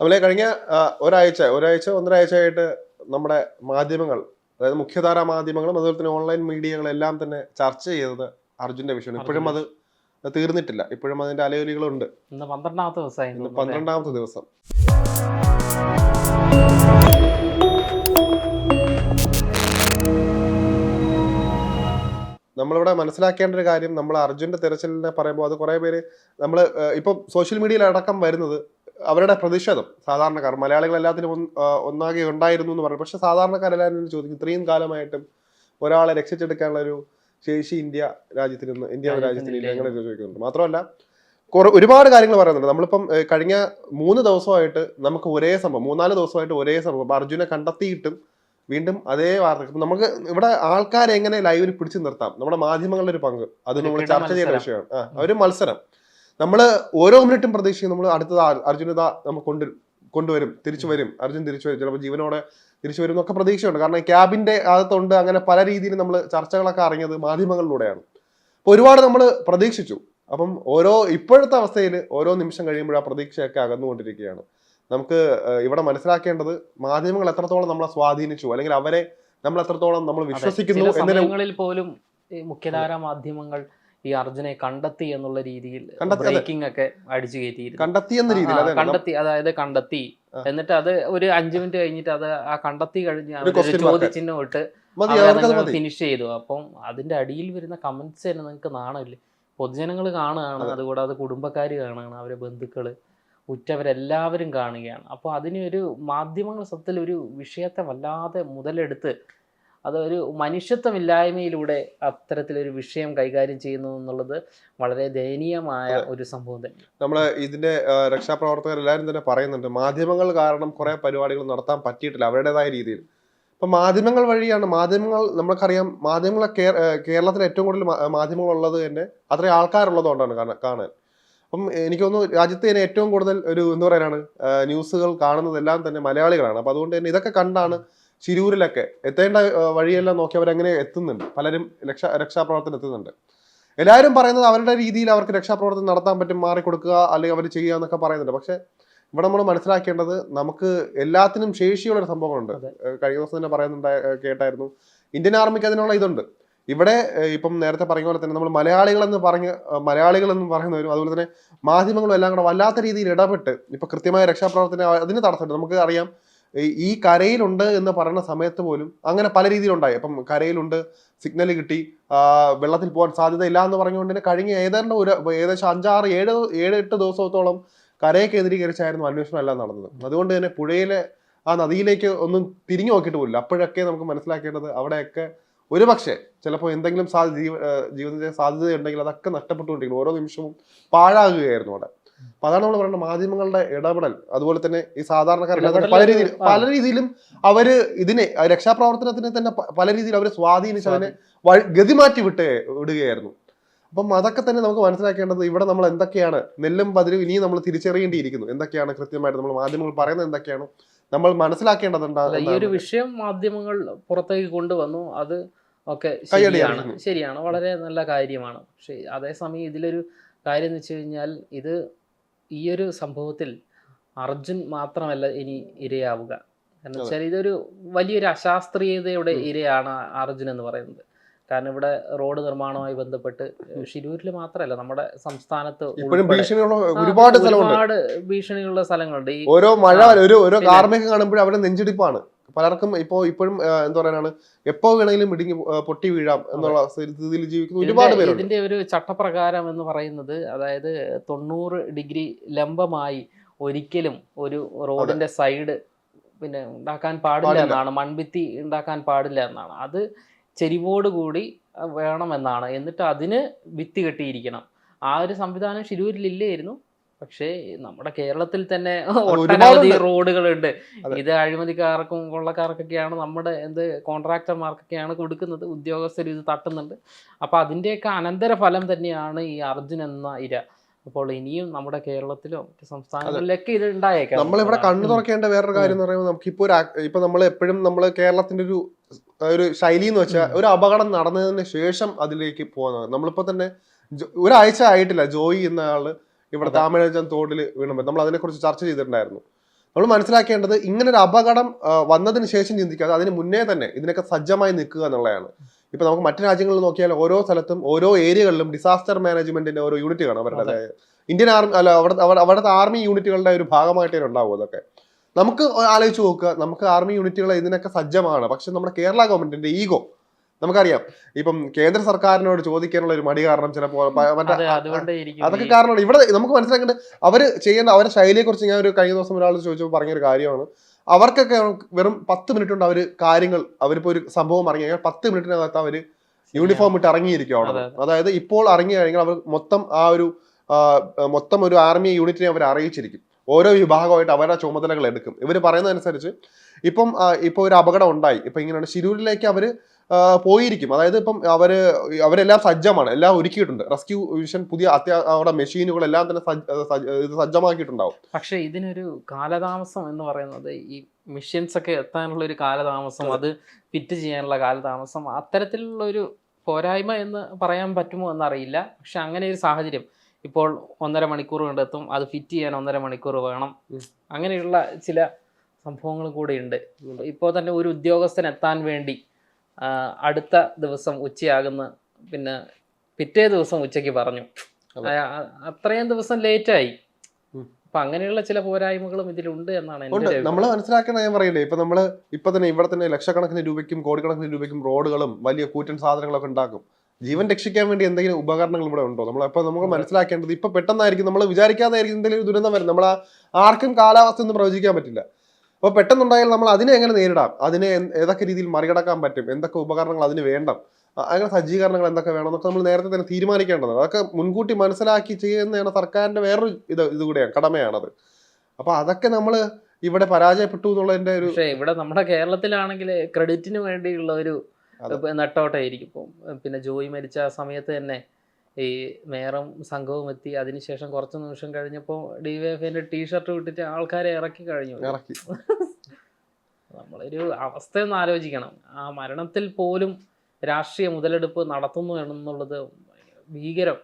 അതുപോലെ കഴിഞ്ഞ ഒരാഴ്ച ഒരാഴ്ച ഒന്നരാഴ്ച ആയിട്ട് നമ്മുടെ മാധ്യമങ്ങൾ അതായത് മുഖ്യധാരാ മാധ്യമങ്ങളും അതുപോലെ തന്നെ ഓൺലൈൻ മീഡിയകളെല്ലാം തന്നെ ചർച്ച ചെയ്തത് അർജുന്റെ വിഷയമാണ് ഇപ്പോഴും അത് തീർന്നിട്ടില്ല. ഇപ്പോഴും അതിന്റെ അലയൊലികളുണ്ട്. പന്ത്രണ്ടാമത്തെ ദിവസം പന്ത്രണ്ടാമത്തെ ദിവസം. നമ്മളിവിടെ മനസ്സിലാക്കേണ്ട ഒരു കാര്യം നമ്മൾ അർജുന്റെ തിരച്ചിലിനെ പറയുമ്പോൾ അത് കുറേ പേര് നമ്മൾ ഇപ്പം സോഷ്യൽ മീഡിയയിൽ അടക്കം വരുന്നത് അവരുടെ പ്രതിഷേധം. സാധാരണക്കാർ മലയാളികൾ എല്ലാത്തിനും ഒന്ന്, ഒന്നാകെ ഉണ്ടായിരുന്നു എന്ന് പറഞ്ഞു. പക്ഷെ സാധാരണക്കാരെല്ലാവരും ചോദിക്കും ഇത്രയും കാലമായിട്ടും ഒരാളെ രക്ഷിച്ചെടുക്കാനുള്ള ഒരു ശേഷി ഇന്ത്യ രാജ്യത്തിൽ നിന്ന് ഇന്ത്യ രാജ്യത്തിന് ഇല്ല അങ്ങനെ ചോദിക്കുന്നുണ്ട്. മാത്രമല്ല കുറെ ഒരുപാട് കാര്യങ്ങൾ പറയുന്നുണ്ട്. നമ്മളിപ്പം കഴിഞ്ഞ മൂന്ന് ദിവസമായിട്ട് നമുക്ക് ഒരേ സംഭവം മൂന്നാൽ ദിവസമായിട്ട് ഒരേ സംഭവം. അപ്പൊ അർജുനെ കണ്ടെത്തിയിട്ടും വീണ്ടും അതേ വാർത്ത. നമുക്ക് ഇവിടെ ആൾക്കാരെ എങ്ങനെ ലൈവിൽ പിടിച്ചു നിർത്താം? നമ്മുടെ മാധ്യമങ്ങളുടെ ഒരു പങ്ക്. അത് നമ്മൾ ചർച്ച ചെയ്യേണ്ട വിഷയമാണ്. ആ ഒരു മത്സരം. നമ്മൾ ഓരോ മിനിറ്റും പ്രതീക്ഷിക്കും. നമ്മൾ അടുത്തത് അർജുനത നമ്മൾ കൊണ്ട് കൊണ്ടുവരും തിരിച്ചു വരും. അർജുൻ തിരിച്ചു വരും. ചിലപ്പോൾ ജീവനോടെ തിരിച്ചു വരും എന്നൊക്കെ പ്രതീക്ഷയുണ്ട്. കാരണം ക്യാബിന്റെ അകത്തുണ്ട്. അങ്ങനെ പല രീതിയിൽ നമ്മൾ ചർച്ചകളൊക്കെ അറിഞ്ഞത് മാധ്യമങ്ങളിലൂടെയാണ്. അപ്പോൾ ഒരുപാട് നമ്മൾ പ്രതീക്ഷിച്ചു. അപ്പം ഓരോ ഇപ്പോഴത്തെ അവസ്ഥയിൽ ഓരോ നിമിഷം കഴിയുമ്പോൾ ആ പ്രതീക്ഷയൊക്കെ അകന്നുകൊണ്ടിരിക്കുകയാണ്. നമുക്ക് ഇവിടെ മനസ്സിലാക്കേണ്ടത് മാധ്യമങ്ങൾ എത്രത്തോളം നമ്മളെ സ്വാധീനിച്ചു അല്ലെങ്കിൽ അവരെ നമ്മൾ എത്രത്തോളം നമ്മൾ വിശ്വസിക്കുന്നു എന്നതിൽ പോലും മുഖ്യധാര മുഖ്യധാരാ മാധ്യമങ്ങൾ ഈ അർജുനെ കണ്ടെത്തി എന്നുള്ള രീതിയിൽ ബ്രേക്കിംഗ് ഒക്കെ അടിച്ചു കയറ്റിയിരുന്നു. കണ്ടെത്തി എന്ന രീതിയിൽ കണ്ടെത്തി അതായത് കണ്ടെത്തി. എന്നിട്ട് അത് ഒരു അഞ്ചു മിനിറ്റ് കഴിഞ്ഞിട്ട് അത് ആ കണ്ടെത്തി കഴിഞ്ഞ് ചോദിച്ചിന് തൊട്ട് ചോദ്യചിഹ്നം ഇട്ട് ഫിനിഷ് ചെയ്തു. അപ്പം അതിന്റെ അടിയിൽ വരുന്ന കമന്റ്സ് തന്നെ നിങ്ങൾക്ക് നാണമില്ലേ? പൊതുജനങ്ങൾ കാണുകയാണ് അതെ. അതുകൂടാതെ കുടുംബക്കാർ കാണുകയാണ് അവരെ ബന്ധുക്കൾ ഉറ്റവരെല്ലാവരും കാണുകയാണ്. അപ്പോൾ അതിന് ഒരു മാധ്യമങ്ങൾ സത്യത്തിൽ ഒരു വിഷയത്തെ വല്ലാതെ മുതലെടുത്ത് അതൊരു മനുഷ്യത്വമില്ലായ്മയിലൂടെ അത്തരത്തിലൊരു വിഷയം കൈകാര്യം ചെയ്യുന്നു എന്നുള്ളത് വളരെ ദയനീയമായ ഒരു സംഭവം തന്നെ. നമ്മൾ ഇതിന്റെ രക്ഷാപ്രവർത്തകർ എല്ലാവരും തന്നെ പറയുന്നുണ്ട് മാധ്യമങ്ങൾ കാരണം കുറെ പരിപാടികൾ നടത്താൻ പറ്റിയിട്ടില്ല അവരുടേതായ രീതിയിൽ. ഇപ്പൊ മാധ്യമങ്ങൾ വഴിയാണ് മാധ്യമങ്ങൾ നമ്മൾക്കറിയാം മാധ്യമങ്ങളെ കേരളത്തിൽ ഏറ്റവും കൂടുതൽ മാധ്യമങ്ങൾ ഉള്ളത് തന്നെ അത്രയും ആൾക്കാരുള്ളതുകൊണ്ടാണ് കാണാൻ കാണാൻ അപ്പം എനിക്ക് തോന്നുന്നു രാജ്യത്ത് തന്നെ ഏറ്റവും കൂടുതൽ ഒരു എന്താ പറയാനാണ് ന്യൂസുകൾ കാണുന്നതെല്ലാം തന്നെ മലയാളികളാണ്. അപ്പൊ അതുകൊണ്ട് തന്നെ ഇതൊക്കെ കണ്ടാണ് ശിരൂരിലൊക്കെ എത്തേണ്ട വഴിയെല്ലാം നോക്കി അവരങ്ങനെ എത്തുന്നുണ്ട്. പലരും രക്ഷ രക്ഷാപ്രവർത്തനം എത്തുന്നുണ്ട്. എല്ലാവരും പറയുന്നത് അവരുടെ രീതിയിൽ അവർക്ക് രക്ഷാപ്രവർത്തനം നടത്താൻ പറ്റും മാറിക്കൊടുക്കുക അല്ലെങ്കിൽ അവർ ചെയ്യുക എന്നൊക്കെ പറയുന്നുണ്ട്. പക്ഷെ ഇവിടെ നമ്മൾ മനസ്സിലാക്കേണ്ടത് നമുക്ക് എല്ലാത്തിനും ശേഷിയുള്ള ഒരു സംഭവങ്ങളുണ്ട് കഴിഞ്ഞ ദിവസം തന്നെ പറയുന്നുണ്ട് കേട്ടായിരുന്നു. ഇന്ത്യൻ ആർമിക്ക് അതിനുള്ള ഇതുണ്ട്. ഇവിടെ ഇപ്പം നേരത്തെ പറഞ്ഞ പോലെ തന്നെ നമ്മൾ മലയാളികളെന്ന് പറഞ്ഞ് മലയാളികളെന്ന് പറയുന്നവരും അതുപോലെ തന്നെ മാധ്യമങ്ങളും എല്ലാം കൂടെ വല്ലാത്ത രീതിയിൽ ഇടപെട്ട് ഇപ്പൊ കൃത്യമായ രക്ഷാപ്രവർത്തനം അതിന് തടസ്സമുണ്ട്. നമുക്ക് അറിയാം ഈ- കരയിലുണ്ട് എന്ന് പറയുന്ന സമയത്ത് പോലും അങ്ങനെ പല രീതിയിലുണ്ടായി. അപ്പം കരയിലുണ്ട് സിഗ്നൽ കിട്ടി വെള്ളത്തിൽ പോകാൻ സാധ്യതയില്ല എന്ന് പറഞ്ഞുകൊണ്ട് തന്നെ കഴിഞ്ഞ ഏതാണ്ട് ഒരു ഏകദേശം അഞ്ചാറ് ഏഴ് ഏഴ് എട്ട് ദിവസത്തോളം കരയെ കേന്ദ്രീകരിച്ചായിരുന്നു അന്വേഷണം എല്ലാം നടന്നത്. അതുകൊണ്ട് തന്നെ പുഴയിലെ ആ നദിയിലേക്ക് ഒന്നും തിരിഞ്ഞു നോക്കിയിട്ട് പോലില്ല. അപ്പോഴൊക്കെ നമുക്ക് മനസ്സിലാക്കേണ്ടത് അവിടെയൊക്കെ ഒരുപക്ഷെ ചിലപ്പോൾ എന്തെങ്കിലും സാധ്യത ജീവ- ആ, സാധ്യതയുണ്ടെങ്കിൽ അതൊക്കെ നഷ്ടപ്പെട്ടുകൊണ്ടിരിക്കുന്നു. ഓരോ നിമിഷവും പാഴാകുകയായിരുന്നു അവിടെ. അപ്പൊ അതാണ് നമ്മൾ പറയുന്നത് മാധ്യമങ്ങളുടെ ഇടപെടൽ. അതുപോലെ തന്നെ ഈ സാധാരണക്കാരുടെ പല രീതിയിൽ പല രീതിയിലും അവർ ഇതിനെ രക്ഷാപ്രവർത്തനത്തിനെ തന്നെ പല രീതിയിൽ അവർ സ്വാധീനിച്ച് അതിനെ ഗതി മാറ്റി വിട്ട് വിടുകയായിരുന്നു. അപ്പം അതൊക്കെ തന്നെ നമുക്ക് മനസ്സിലാക്കേണ്ടത് ഇവിടെ നമ്മൾ എന്തൊക്കെയാണ് നെല്ലും പതിരും ഇനിയും നമ്മൾ തിരിച്ചറിയേണ്ടിയിരിക്കുന്നു. എന്തൊക്കെയാണ് കൃത്യമായിട്ട് നമ്മൾ മാധ്യമങ്ങൾ പറയുന്നത് എന്തൊക്കെയാണ്? നമ്മൾ മനസ്സിലാക്കേണ്ടതുണ്ട് ഈ ഒരു വിഷയം മാധ്യമങ്ങൾ പുറത്തേക്ക് കൊണ്ടുവന്നു അത് ഒക്കെ ശരിയാണ്. ശരിയാണ്. വളരെ നല്ല കാര്യമാണ്. പക്ഷേ അതേസമയം ഇതിലൊരു കാര്യം എന്ന് വെച്ച് കഴിഞ്ഞാൽ ഇത് ഈ ഒരു സംഭവത്തിൽ അർജുൻ മാത്രമല്ല ഇനി ഇരയാവുക. കാരണം വെച്ചാൽ ഇതൊരു വലിയൊരു അശാസ്ത്രീയതയുടെ ഇരയാണ് അർജുൻ എന്ന് പറയുന്നത്. കാരണം ഇവിടെ റോഡ് നിർമ്മാണവുമായി ബന്ധപ്പെട്ട് ഷിരൂരിൽ മാത്രമല്ല നമ്മുടെ സംസ്ഥാനത്ത് ഒരുപാട് ഭീഷണിയുള്ള സ്ഥലങ്ങളുണ്ട്. ഈ ഓരോ മഴ ഒരു ഓരോ കാർമിക കാണുമ്പോഴും അവരുടെ നെഞ്ചിടിപ്പാണ്. പലർക്കും ഇപ്പോ ഇപ്പോഴും എന്താ പറയാനാണ് എപ്പോ വേണമെങ്കിലും ഇടിഞ്ഞ് പൊട്ടി വീഴാം എന്നുള്ള സ്ഥിതിയിൽ ജീവിക്കുന്ന ഒരുപാട് പേര് പേരുണ്ട്. ഇതിന്റെ ഒരു ചട്ടപ്രകാരം എന്ന് പറയുന്നത് അതായത് തൊണ്ണൂറ് ഡിഗ്രി ലംബമായി ഒരിക്കലും ഒരു റോഡിന്റെ സൈഡ് പിന്നെ ഉണ്ടാക്കാൻ പാടില്ല. എന്നാണ് മൺഭിത്തി ഉണ്ടാക്കാൻ പാടില്ല എന്നാണ്. അത് ചെരിവോട് കൂടി വേണമെന്നാണ്. എന്നിട്ട് അതിന് ഭിത്തി കെട്ടിയിരിക്കണം. ആ ഒരു സംവിധാനം ശിരൂരിലില്ലായിരുന്നു. പക്ഷേ നമ്മുടെ കേരളത്തിൽ തന്നെ ഒട്ടനവധി റോഡുകളുണ്ട്. ഇത് അഴിമതിക്കാർക്കും കൊള്ളക്കാർക്കൊക്കെയാണ് നമ്മുടെ എന്ത് കോൺട്രാക്ടർമാർക്കൊക്കെയാണ് കൊടുക്കുന്നത്. ഉദ്യോഗസ്ഥർ ഇത് തട്ടുന്നുണ്ട്. അപ്പോൾ അതിന്റെയൊക്കെ അനന്തര ഫലം തന്നെയാണ് ഈ അർജുൻ എന്ന ഇര. അപ്പോൾ ഇനിയും നമ്മുടെ കേരളത്തിലോ സംസ്ഥാനങ്ങളിലൊക്കെ ഇത് ഉണ്ടായേക്കാം. നമ്മളിവിടെ കണ്ണു തുറക്കേണ്ട വേറൊരു കാര്യം എന്ന് പറയുമ്പോൾ നമുക്കിപ്പോൾ ഒരു ഇപ്പൊ നമ്മൾ എപ്പോഴും നമ്മൾ കേരളത്തിന്റെ ഒരു ഒരു ശൈലി എന്ന് വെച്ചാൽ ഒരു അപകടം നടന്നതിന് ശേഷം അതിലേക്ക് പോകുന്നത് നമ്മളിപ്പോ തന്നെ ഒരാഴ്ച ആയിട്ടില്ല ജോയി എന്ന ആൾ ഇവിടെ. താമരജൻ തോടിൽ വീണുമ്പോൾ നമ്മൾ അതിനെക്കുറിച്ച് ചർച്ച ചെയ്തിട്ടുണ്ടായിരുന്നു. നമ്മൾ മനസ്സിലാക്കേണ്ടത് ഇങ്ങനെ ഒരു അപകടം വന്നതിന് ശേഷം ചിന്തിക്കാതെ അതിന് മുന്നേ തന്നെ ഇതിനൊക്കെ സജ്ജമായി നിൽക്കുക എന്നുള്ളതാണ്. ഇപ്പൊ നമുക്ക് മറ്റു രാജ്യങ്ങളിൽ നോക്കിയാൽ ഓരോ സ്ഥലത്തും ഓരോ ഏരിയകളിലും ഡിസാസ്റ്റർ മാനേജ്മെന്റിന്റെ ഓരോ യൂണിറ്റ് കാണാം അവരുടെ ഇന്ത്യൻ ആർമി അല്ല അവിടെ- അവിടുത്തെ ആർമി യൂണിറ്റുകളുടെ ഒരു ഭാഗമായിട്ടേ ഉണ്ടാവും അതൊക്കെ. നമുക്ക് ആലോചിച്ച് നോക്കുക നമുക്ക് ആർമി യൂണിറ്റുകൾ ഇതിനൊക്കെ സജ്ജമാണ്. പക്ഷെ നമ്മുടെ കേരള ഗവൺമെന്റിന്റെ ഈഗോ നമുക്കറിയാം. ഇപ്പം കേന്ദ്ര സർക്കാരിനോട് ചോദിക്കാനുള്ള ഒരു മടി കാരണം ചിലപ്പോൾ മറ്റേ അതൊക്കെ കാരണമാണ്. ഇവിടെ നമുക്ക് മനസ്സിലാക്കേണ്ടത് അവർ ചെയ്യുന്ന അവരുടെ ശൈലിയെ കുറിച്ച് ഞാൻ ഒരു കഴിഞ്ഞ ദിവസം ഒരാൾ ചോദിച്ചപ്പോൾ പറഞ്ഞൊരു കാര്യമാണ്. അവർക്കൊക്കെ വെറും പത്ത് മിനിറ്റ് കൊണ്ട് അവർ കാര്യങ്ങൾ അവരിപ്പോ ഒരു സംഭവം ഇറങ്ങി കഴിഞ്ഞാൽ പത്ത് മിനിറ്റിനകത്ത് അവർ യൂണിഫോം ഇട്ട് ഇറങ്ങിയിരിക്കും അവിടെ. അതായത് ഇപ്പോൾ ഇറങ്ങി കഴിഞ്ഞാൽ അവർ മൊത്തം ആ ഒരു മൊത്തം ഒരു ആർമി യൂണിറ്റിനെ അവർ അറിയിച്ചിരിക്കും. ഓരോ വിഭാഗമായിട്ട് അവരുടെ ചുമതലകൾ എടുക്കും. ഇവർ പറയുന്നതനുസരിച്ച് ഇപ്പം ഇപ്പോൾ ഇപ്പൊ ഒരു അപകടം ഉണ്ടായി. ഇപ്പം ഇങ്ങനെയാണ് ശിരൂരിലേക്ക് അവർ പോയിരിക്കും. അതായത് ഇപ്പം അവർ അവരെല്ലാം സജ്ജമാണ്. എല്ലാം ഒരുക്കിയിട്ടുണ്ട്. റെസ്ക്യൂ മിഷൻ പുതിയ അവിടെ മെഷീനുകളെല്ലാം തന്നെ സജ്ജ- സജ്ജ- ഇത് സജ്ജമാക്കിയിട്ടുണ്ടാവും. പക്ഷേ ഇതിനൊരു കാലതാമസം എന്ന് പറയുന്നത് ഈ മിഷൻസ് ഒക്കെ എത്താനുള്ള ഒരു കാലതാമസം അത്. ഫിറ്റ് ചെയ്യാനുള്ള കാലതാമസം അത്തരത്തിലുള്ള ഒരു പോരായ്മ എന്ന് പറയാൻ പറ്റുമോ എന്നറിയില്ല. പക്ഷെ അങ്ങനെ ഒരു സാഹചര്യം. ഇപ്പോൾ ഒന്നര മണിക്കൂർ കൊണ്ടെത്തും അത് ഫിറ്റ് ചെയ്യാൻ ഒന്നര മണിക്കൂർ വേണം. അങ്ങനെയുള്ള ചില സംഭവങ്ങൾ കൂടെ ഉണ്ട്. ഇപ്പോൾ തന്നെ ഒരു ഉദ്യോഗസ്ഥൻ എത്താൻ വേണ്ടി അടുത്ത ദിവസം ഉച്ചയാകുന്ന പിന്നെ പിറ്റേ ദിവസം ഉച്ചയ്ക്ക് പറഞ്ഞു. അത്രയും ദിവസം ലേറ്റായി. അപ്പൊ അങ്ങനെയുള്ള ചില പോരായ്മകളും ഇതിലുണ്ട് എന്നാണ് നമ്മൾ ഉണ്ട്. നമ്മൾ മനസ്സിലാക്കണം ഞാൻ പറയില്ലേ ഇപ്പൊ നമ്മൾ ഇപ്പൊ തന്നെ ഇവിടെ തന്നെ ലക്ഷക്കണക്കിന് രൂപയ്ക്കും കോടിക്കണക്കിന് രൂപയ്ക്കും റോഡുകളും വലിയ കൂറ്റൻ സാധനങ്ങളൊക്കെ ഉണ്ടാക്കും. ജീവൻ രക്ഷിക്കാൻ വേണ്ടി എന്തെങ്കിലും ഉപകരണങ്ങൾ ഇവിടെ ഉണ്ടോ? നമ്മൾ നമുക്ക് മനസ്സിലാക്കേണ്ടത് ഇപ്പൊ പെട്ടെന്നായിരിക്കും നമ്മൾ വിചാരിക്കാതായിരിക്കും എന്തെങ്കിലും ദുരന്തം വരും. നമ്മൾ ആർക്കും കാലാവസ്ഥ ഒന്നും പ്രവചിക്കാൻ പറ്റില്ല. അപ്പൊ പെട്ടെന്നുണ്ടായാൽ നമ്മൾ അതിനെ എങ്ങനെ നേരിടാം? അതിനെ ഏതൊക്കെ രീതിയിൽ മറികടക്കാൻ പറ്റും? എന്തൊക്കെ ഉപകരണങ്ങൾ അതിന് വേണ്ട അങ്ങനെ സജ്ജീകരണങ്ങൾ എന്തൊക്കെ വേണം എന്നൊക്കെ നമ്മൾ നേരത്തെ തന്നെ തീരുമാനിക്കേണ്ടതാണ്. അതൊക്കെ മുൻകൂട്ടി മനസ്സിലാക്കി ചെയ്യുന്നതാണ് സർക്കാരിന്റെ വേറൊരു ഇത് ഇതുകൂടെയാണ് കടമയാണത്. അപ്പോൾ അതൊക്കെ നമ്മൾ ഇവിടെ പരാജയപ്പെട്ടു എന്നുള്ളതിന്റെ ഒരു പക്ഷേ ഇവിടെ നമ്മുടെ കേരളത്തിലാണെങ്കിൽ ക്രെഡിറ്റിന് വേണ്ടിയുള്ള ഒരു നട്ടോട്ടായിരിക്കും ഇപ്പം. പിന്നെ ജോയി മരിച്ച സമയത്ത് തന്നെ ഈ മേയറും സംഘവും എത്തി. അതിനുശേഷം കുറച്ച് നിമിഷം കഴിഞ്ഞപ്പോൾ ഡി വൈ എഫിന്റെ ടീഷർട്ട് വിട്ടിട്ട് ആൾക്കാരെ ഇറക്കി കഴിഞ്ഞു. ഇറക്കി. നമ്മളൊരു അവസ്ഥയൊന്ന് ആലോചിക്കണം. ആ മരണത്തിൽ പോലും രാഷ്ട്രീയ മുതലെടുപ്പ് നടത്തുന്നു എന്നുള്ളത് ഭീകരം.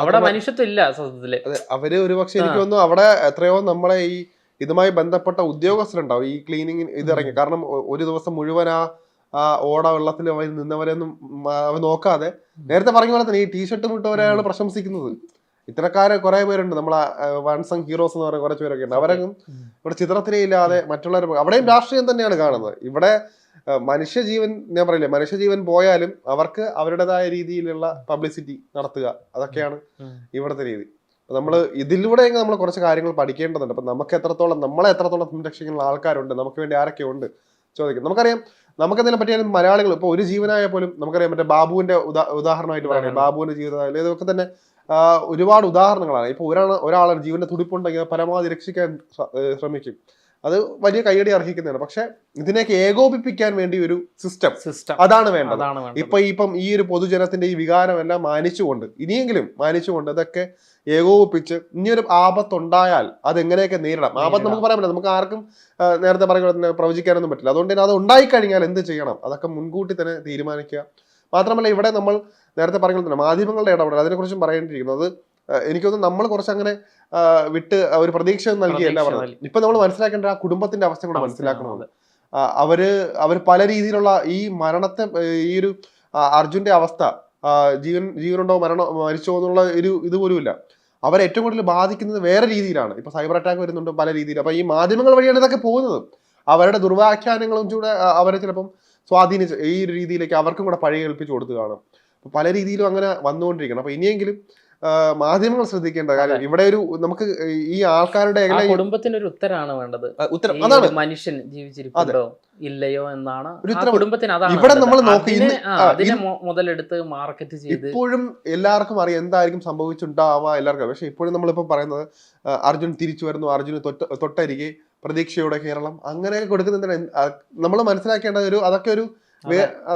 അവിടെ മനുഷ്യത്വമില്ല സത്യത്തിൽ. അവർ ഒരു പക്ഷെ എനിക്ക് തോന്നുന്നു അവിടെ എത്രയോ നമ്മളെ ഈ ഇതുമായി ബന്ധപ്പെട്ട ഉദ്യോഗസ്ഥരുണ്ടാവും. ഈ ക്ലീനിങ് ഇതിറങ്ങി. കാരണം ഒരു ദിവസം മുഴുവൻ ആ ആ ഓട വെള്ളത്തിൽ നിന്നവരെയൊന്നും അവൻ നോക്കാതെ നേരത്തെ പറഞ്ഞ പോലെ തന്നെ ഈ ടീഷർട്ട് മുട്ടവരെയാണ് പ്രശംസിക്കുന്നത്. ഇത്തരക്കാരെ കുറെ പേരുണ്ട്. നമ്മളെ വൺസങ് ഹീറോസ് എന്ന് പറയുന്ന കുറച്ച് പേരൊക്കെ ഉണ്ട്. അവരൊന്നും ഇവിടെ ചിത്രത്തിലേ ഇല്ലാതെ മറ്റുള്ളവർ അവിടെയും രാഷ്ട്രീയം തന്നെയാണ് കാണുന്നത്. ഇവിടെ മനുഷ്യജീവൻ ഞാൻ പറയില്ലേ മനുഷ്യജീവൻ പോയാലും അവർക്ക് അവരുടേതായ രീതിയിലുള്ള പബ്ലിസിറ്റി നടത്തുക. അതൊക്കെയാണ്. ഇവിടുത്തെ രീതി. നമ്മൾ ഇതിലൂടെ നമ്മൾ കുറച്ച് കാര്യങ്ങൾ പഠിക്കേണ്ടതുണ്ട്. അപ്പൊ നമുക്ക് എത്രത്തോളം നമ്മളെ എത്രത്തോളം സംരക്ഷിക്കുന്ന ആൾക്കാരുണ്ട് നമുക്ക് വേണ്ടി ആരൊക്കെ ഉണ്ട് ചോദിക്കും. നമുക്കറിയാം നമുക്കെന്തെങ്കിലും പറ്റിയാലും മലയാളികൾ ഇപ്പോൾ ഒരു ജീവനായ പോലും നമുക്കറിയാം മറ്റേ ബാബുവിന്റെ ഉദാ ഉദാഹരണമായിട്ട് പറയുന്നത്. ബാബുവിന്റെ ജീവിതം ഇതൊക്കെ തന്നെ ഒരുപാട് ഉദാഹരണങ്ങളാണ്. ഇപ്പോൾ ഒരാൾ ഒരാളുടെ ജീവന്റെ തുടിപ്പുണ്ടെങ്കിൽ പരമാവധി രക്ഷിക്കാൻ ശ്ര- ശ്രമിക്കും. അത് വലിയ കൈയടി അർഹിക്കുന്നതാണ് പക്ഷെ ഇതിനെയൊക്കെ ഏകോപിപ്പിക്കാൻ വേണ്ടി ഒരു സിസ്റ്റം സിസ്റ്റം അതാണ് വേണ്ടത്. ഇപ്പൊ ഇപ്പം ഈ ഒരു പൊതുജനത്തിന്റെ ഈ വികാരമെല്ലാം മാനിച്ചുകൊണ്ട് ഇനിയെങ്കിലും മാനിച്ചുകൊണ്ട് അതൊക്കെ ഏകോപിപ്പിച്ച് ഇനിയൊരു ആപത്തുണ്ടായാൽ അത് എങ്ങനെയൊക്കെ നേരിടാം? ആപത്ത് നമുക്ക് പറയാൻ പറ്റില്ല. നമുക്ക് ആർക്കും നേരത്തെ പറഞ്ഞ പോലെ പ്രവചിക്കാനൊന്നും പറ്റില്ല. അതുകൊണ്ട് തന്നെ അത് ഉണ്ടായിക്കഴിഞ്ഞാൽ എന്ത് ചെയ്യണം? അതൊക്കെ മുൻകൂട്ടി തന്നെ തീരുമാനിക്കുക. മാത്രമല്ല ഇവിടെ നമ്മൾ നേരത്തെ പറഞ്ഞ മാധ്യമങ്ങളുടെ ഇടപെടൽ അതിനെക്കുറിച്ചും പറയേണ്ടിയിരിക്കുന്നത് ആ, എനിക്ക് തോന്നുന്നു നമ്മൾ കുറച്ച് അങ്ങനെ വിട്ട് ഒരു പ്രതീക്ഷ നൽകിയല്ല പറഞ്ഞത്. ഇപ്പൊ നമ്മൾ മനസ്സിലാക്കേണ്ട ആ കുടുംബത്തിന്റെ അവസ്ഥ കൂടെ മനസ്സിലാക്കണമെന്ന് അവർ അവർ പല രീതിയിലുള്ള ഈ മരണത്തെ ഈ ഒരു അർജുന്റെ അവസ്ഥ ജീവൻ ജീവനുണ്ടോ മരണോ മരിച്ചോ എന്നുള്ള ഒരു ഇത് പോലും ഇല്ല. അവരെ ഏറ്റവും കൂടുതൽ ബാധിക്കുന്നത് വേറെ രീതിയിലാണ്. ഇപ്പൊ സൈബർ അറ്റാക്ക് വരുന്നുണ്ട് പല രീതിയിൽ. അപ്പൊ ഈ മാധ്യമങ്ങൾ വഴിയാണ് ഇതൊക്കെ പോകുന്നത്. അവരുടെ ദുർവ്യാഖ്യാനങ്ങളും കൂടെ അവരെ ചിലപ്പം സ്വാധീനിച്ച് ഈ ഒരു രീതിയിലേക്ക് അവർക്കും കൂടെ പഴയ ഏൽപ്പിച്ചു കൊടുത്തു കാണും പല രീതിയിലും അങ്ങനെ വന്നുകൊണ്ടിരിക്കണം അപ്പൊ ഇനിയെങ്കിലും മാധ്യമങ്ങൾ ശ്രദ്ധിക്കേണ്ട കാര്യം. ഇവിടെ ഒരു നമുക്ക് ഈ ആൾക്കാരുടെ കുടുംബത്തിന് ഒരു ഉത്തരാണ് വേണ്ടത്. ഉത്തരം അതാണ്. മനുഷ്യൻ ജീവിച്ചിരിപ്പുണ്ടോ? ഇല്ലയോ എന്നാണ് കുടുംബത്തിന് അതാണ് ഇവിടെ നമ്മൾ നോക്കി അതിനെ- മുതലെടുത്ത് മാർക്കറ്റ് ചെയ്ത് ഇപ്പോഴും എല്ലാവർക്കും അറിയാം എന്തായിരിക്കും സംഭവിച്ചുണ്ടാവുക എല്ലാവർക്കും. പക്ഷെ ഇപ്പോഴും നമ്മളിപ്പോ പറയുന്നത് അർജുൻ തിരിച്ചു വരുന്നു അർജുന് തൊട്ട് തൊട്ടരികെ പ്രതീക്ഷയോടെ കേരളം അങ്ങനെയൊക്കെ കൊടുക്കുന്നതിന് നമ്മൾ മനസ്സിലാക്കേണ്ട ഒരു അതൊക്കെ ഒരു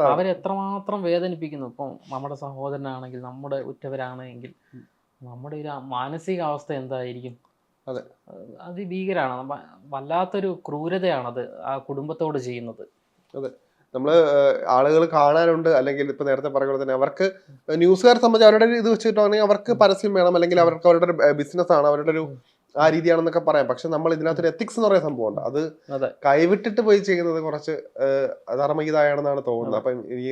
അവരെ എത്രമാത്രം വേദനിപ്പിക്കുന്നു. ഇപ്പം നമ്മുടെ സഹോദരനാണെങ്കിൽ നമ്മുടെ ഉറ്റവരാണെങ്കിൽ നമ്മുടെ ഒരു മാനസികാവസ്ഥ എന്തായിരിക്കും? അതെ. അത് അതിഭീകരാണ് വല്ലാത്തൊരു ക്രൂരതയാണത് ആ കുടുംബത്തോട് ചെയ്യുന്നത്. അതെ. നമ്മൾ ആളുകൾ കാണാനുണ്ട്. അല്ലെങ്കിൽ ഇപ്പൊ നേരത്തെ പറഞ്ഞ പോലെ തന്നെ അവർക്ക് ന്യൂസുകാരെ സംബന്ധിച്ച് അവരുടെ ഒരു ഇത് വെച്ചിട്ടാണെങ്കിൽ അവർക്ക് പരസ്യം വേണം. അല്ലെങ്കിൽ അവർക്ക് അവരുടെ ബിസിനസ് ആണ്. അവരുടെ ഒരു ആ രീതിയാണെന്നൊക്കെ പറയാം. പക്ഷെ നമ്മൾ ഇതിനകത്തൊരു എത്തിക്സ് എന്ന് പറയുന്ന സംഭവമുണ്ട് അത് കൈവിട്ടിട്ട് പോയി ചെയ്യുന്നത് കുറച്ച് ധർമ്മഗീതായാണെന്നാണ് തോന്നുന്നത്. അപ്പം ഇനി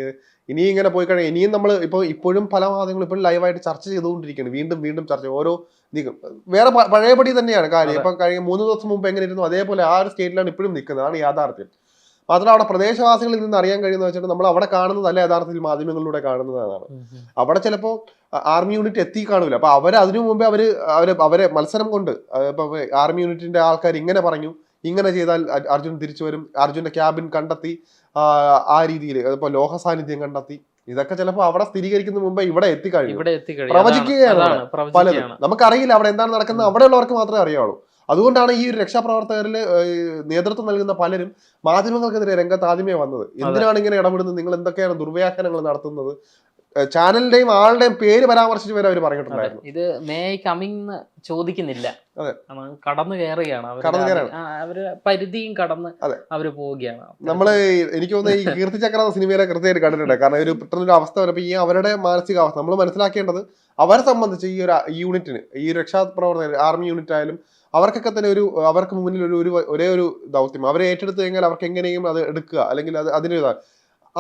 ഇനി ഇങ്ങനെ പോയി കഴിഞ്ഞാൽ ഇനിയും നമ്മൾ ഇപ്പോൾ ഇപ്പോഴും പല വാദങ്ങളും ഇപ്പോഴും ലൈവായിട്ട് ചർച്ച ചെയ്തുകൊണ്ടിരിക്കുകയാണ്. വീണ്ടും വീണ്ടും ചർച്ച ഓരോ നീക്കം വേറെ പഴയപടി തന്നെയാണ് കാര്യം. ഇപ്പൊ ഇപ്പം കഴിഞ്ഞ മൂന്ന് ദിവസം മുമ്പ് എങ്ങനെ ഇരുന്നു അതേപോലെ ആ ഒരു സ്റ്റേറ്റിലാണ് ഇപ്പോഴും നിൽക്കുന്നത്. അതാണ് യാഥാർത്ഥ്യം. മാത്രമല്ല അവിടെ പ്രദേശവാസികളിൽ നിന്ന് അറിയാൻ കഴിയുന്ന വെച്ചിട്ട് നമ്മൾ അവിടെ കാണുന്നതല്ല യഥാർത്ഥത്തിൽ മാധ്യമങ്ങളിലൂടെ കാണുന്നതാണ്. അവിടെ ചിലപ്പോൾ ആർമി യൂണിറ്റ് എത്തി കാണില്ല അപ്പൊ അവർ അതിനു മുമ്പേ അവർ അവർ അവരെ മത്സരം കൊണ്ട് ഇപ്പൊ ആർമി യൂണിറ്റിന്റെ ആൾക്കാർ ഇങ്ങനെ പറഞ്ഞു ഇങ്ങനെ ചെയ്താൽ അർജുൻ തിരിച്ചു വരും അർജുന്റെ ക്യാബിൻ കണ്ടെത്തി ആ, രീതിയിൽ അതിപ്പോ ലോഹ സാന്നിധ്യം കണ്ടെത്തി. ഇതൊക്കെ ചിലപ്പോൾ അവിടെ സ്ഥിരീകരിക്കുന്ന മുമ്പേ ഇവിടെ എത്തിക്കഴിഞ്ഞു പ്രവചിക്കുകയാണ്. പലതും. നമുക്കറിയില്ല അവിടെ എന്താണ് നടക്കുന്നത്. അവിടെയുള്ളവർക്ക് മാത്രമേ അറിയാവുള്ളൂ. അതുകൊണ്ടാണ് ഈ ഒരു രക്ഷാപ്രവർത്തകരിൽ നേതൃത്വം നൽകുന്ന പലരും മാധ്യമങ്ങൾക്കെതിരെ രംഗത്ത് ആദ്യമേ വന്നത്. എന്തിനാണ് ഇങ്ങനെ ഇടപെടുന്നത്? നിങ്ങൾ എന്തൊക്കെയാണ് ദുർവ്യാഖ്യാനങ്ങൾ നടത്തുന്നത്? ചാനലിന്റെയും ആളുടെയും പേര് പരാമർശിച്ച് വരെ അവർ പറഞ്ഞിട്ടുണ്ടായിരുന്നു. ഇത് മേ കമ്മിങ് ചോദിക്കുന്നില്ല. കടന്നു കയറുകയാണ് അവർ. കടന്നു കയറുകയാണ്. അവർ പരിധിയും കടന്ന് അവർ പോവുകയാണ്. നമ്മൾ എനിക്ക് തോന്നുന്നത് ഈ കീർത്തി ചക്ര എന്ന സിനിമയിലെ കൃത്യമായിട്ട് കണ്ടിട്ടുണ്ട്. കാരണം ഒരു പെട്ടെന്നൊരു അവസ്ഥ വരപ്പോ ഈ അവരുടെ മാനസിക അവസ്ഥ നമ്മൾ മനസ്സിലാക്കേണ്ടത് അവരെ സംബന്ധിച്ച് ഈ ഒരു യൂണിറ്റിന് ഈ രക്ഷാപ്രവർത്തകർ ആർമി യൂണിറ്റ് ആയാലും അവർക്കൊക്കെ തന്നെ ഒരു അവർക്ക് മുന്നിൽ ഒരു ഒരു ഒരേ ഒരു ദൗത്യം. അവരെ ഏറ്റെടുത്ത് കഴിഞ്ഞാൽ അവർക്ക് എങ്ങനെയും അത് എടുക്കുക. അല്ലെങ്കിൽ അത് അതിന് ഇതാ-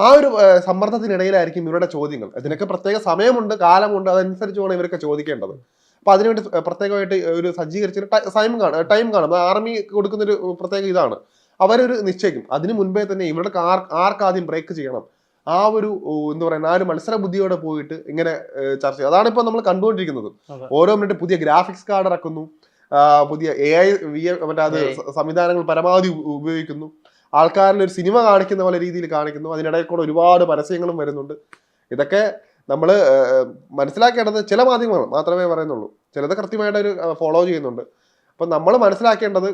ആ ഒരു സമ്മർദ്ദത്തിനിടയിലായിരിക്കും ഇവരുടെ ചോദ്യങ്ങൾ. ഇതിനൊക്കെ പ്രത്യേക സമയമുണ്ട് കാലമുണ്ട് അതനുസരിച്ച് വേണം ഇവരൊക്കെ ചോദിക്കേണ്ടത്. അപ്പൊ അതിനുവേണ്ടി പ്രത്യേകമായിട്ട് ഒരു സജ്ജീകരിച്ച ടൈം കാണും ടൈം കാണും. ആർമി കൊടുക്കുന്ന ഒരു പ്രത്യേക ഇതാണ്. അവരൊരു നിശ്ചയിക്കും. അതിന് മുൻപേ തന്നെ ഇവരുടെ ആർ ആർക്കാദ്യം ബ്രേക്ക് ചെയ്യണം. ആ ഒരു എന്താ പറയുക ആ ഒരു മത്സര ബുദ്ധിയോടെ പോയിട്ട് ഇങ്ങനെ ചർച്ച ചെയ്യും. അതാണ് ഇപ്പൊ നമ്മൾ കണ്ടുകൊണ്ടിരിക്കുന്നത്. ഓരോ മിനിറ്റ് പുതിയ ഗ്രാഫിക്സ് കാർഡ് ഇറക്കുന്നു. പുതിയ എ ഐ വി മറ്റേ അത് സംവിധാനങ്ങൾ പരമാവധി ഉപയോഗിക്കുന്നു. ആൾക്കാരിൽ ഒരു സിനിമ കാണിക്കുന്ന പോലെ രീതിയിൽ കാണിക്കുന്നു. അതിനിടയിൽ കൂടെ ഒരുപാട് പരസ്യങ്ങളും വരുന്നുണ്ട്. ഇതൊക്കെ നമ്മൾ മനസ്സിലാക്കേണ്ടത് ചില മാധ്യമങ്ങൾ മാത്രമേ പറയുന്നുള്ളൂ. ചിലത് കൃത്യമായിട്ട് ഒരു ഫോളോ ചെയ്യുന്നുണ്ട്. അപ്പം നമ്മൾ മനസ്സിലാക്കേണ്ടത്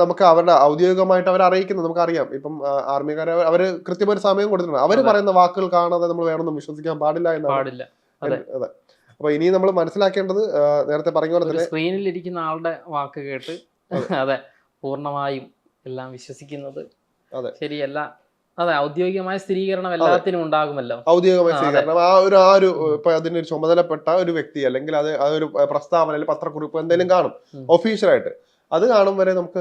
നമുക്ക് അവരുടെ ഔദ്യോഗികമായിട്ട് അവരെ അറിയിക്കുന്നത് നമുക്കറിയാം. ഇപ്പം ആർമിക്കാരെ അവർ കൃത്യമായ ഒരു സമയം കൊടുത്തിട്ടുണ്ട്. അവർ പറയുന്ന വാക്കുകൾ കാണാതെ നമ്മൾ വേണമെന്ന് വിശ്വസിക്കാൻ പാടില്ല എന്ന് പാടില്ല. അതെ. അപ്പൊ ഇനി നമ്മൾ മനസ്സിലാക്കേണ്ടത് നേരത്തെ പറഞ്ഞ പോലെ തന്നെ സ്ക്രീനിൽ ഇരിക്കുന്ന ആളുടെ വാക്ക് കേട്ട് അതെ പൂർണമായും എല്ലാം വിശ്വസിക്കുന്നത്. ശരിയല്ല. അതെ ഔദ്യോഗികമായ സ്ഥിരീകരണം എല്ലാത്തിനും ഉണ്ടാകുമല്ലോ. ഔദ്യോഗികമായ സ്ഥിരീകരണം. ആ ഒരു ആ ഒരു ഇപ്പൊ ഒരു ചുമതലപ്പെട്ട ഒരു വ്യക്തി അല്ലെങ്കിൽ അത് അതൊരു പ്രസ്താവന അല്ലെങ്കിൽ പത്രക്കുറിപ്പ് എന്തെങ്കിലും കാണും. ഒഫീഷ്യലായിട്ട്. അത് കാണും വരെ നമുക്ക്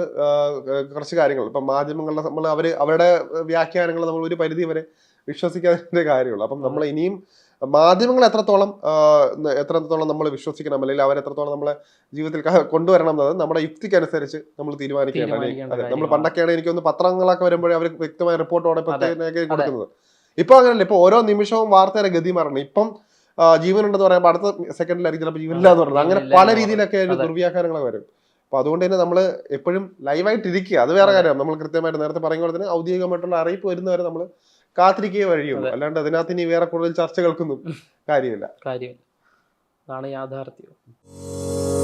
കുറച്ച് കാര്യങ്ങൾ. ഇപ്പൊ മാധ്യമങ്ങളുടെ നമ്മൾ അവർ അവരുടെ വ്യാഖ്യാനങ്ങൾ നമ്മൾ ഒരു പരിധി വരെ വിശ്വസിക്കാതിന്റെ കാര്യമുള്ളൂ. അപ്പം നമ്മൾ ഇനിയും മാധ്യമങ്ങൾ എത്രത്തോളം എത്രത്തോളം നമ്മൾ വിശ്വസിക്കണം അല്ലെങ്കിൽ അവർ എത്രത്തോളം നമ്മളെ ജീവിതത്തിൽ കൊണ്ടുവരണം എന്നത് നമ്മുടെ യുക്തിക്കനുസരിച്ച് നമ്മൾ തീരുമാനിക്കേണ്ട തീരുമാനിക്കേണ്ട അതെ നമ്മൾ പണ്ടൊക്കെയാണ് എനിക്കൊന്ന് പത്രങ്ങളൊക്കെ വരുമ്പോഴേ അവർ വ്യക്തമായ റിപ്പോർട്ടോടെ. പ്രത്യേക കൊടുക്കുന്നത്. ഇപ്പൊ അങ്ങനല്ല ഇപ്പൊ ഓരോ നിമിഷവും വാർത്തയുടെ ഗതി മാറണം. ഇപ്പം ജീവനുണ്ടെന്ന് പറയുമ്പോൾ അടുത്ത സെക്കൻഡിലായിരിക്കും ചിലപ്പോൾ ജീവനില്ല എന്ന് പറയുന്നത്. അങ്ങനെ പല രീതിയിലൊക്കെ ഒരു ദുർവ്യാഖ്യാനങ്ങൾ വരും. അപ്പൊ അതുകൊണ്ട് തന്നെ നമ്മൾ എപ്പോഴും ലൈവായിട്ട് ഇരിക്കുക അത് വേറെ. കാര്യമാണ്. നമ്മൾ കൃത്യമായിട്ട് നേരത്തെ പറയുന്ന പോലെ തന്നെ ഔദ്യോഗികമായിട്ടുള്ള അറിയിപ്പ് വരുന്നവരെ നമ്മൾ കാത്തിരിക്കുകയേ വഴിയുള്ളൂ. അല്ലാണ്ട് അതിനകത്ത് ഇനി വേറെ കൂടുതൽ ചർച്ചകൾക്കൊന്നും കാര്യമില്ല. കാര്യമില്ല. അതാണ് യാഥാർത്ഥ്യം.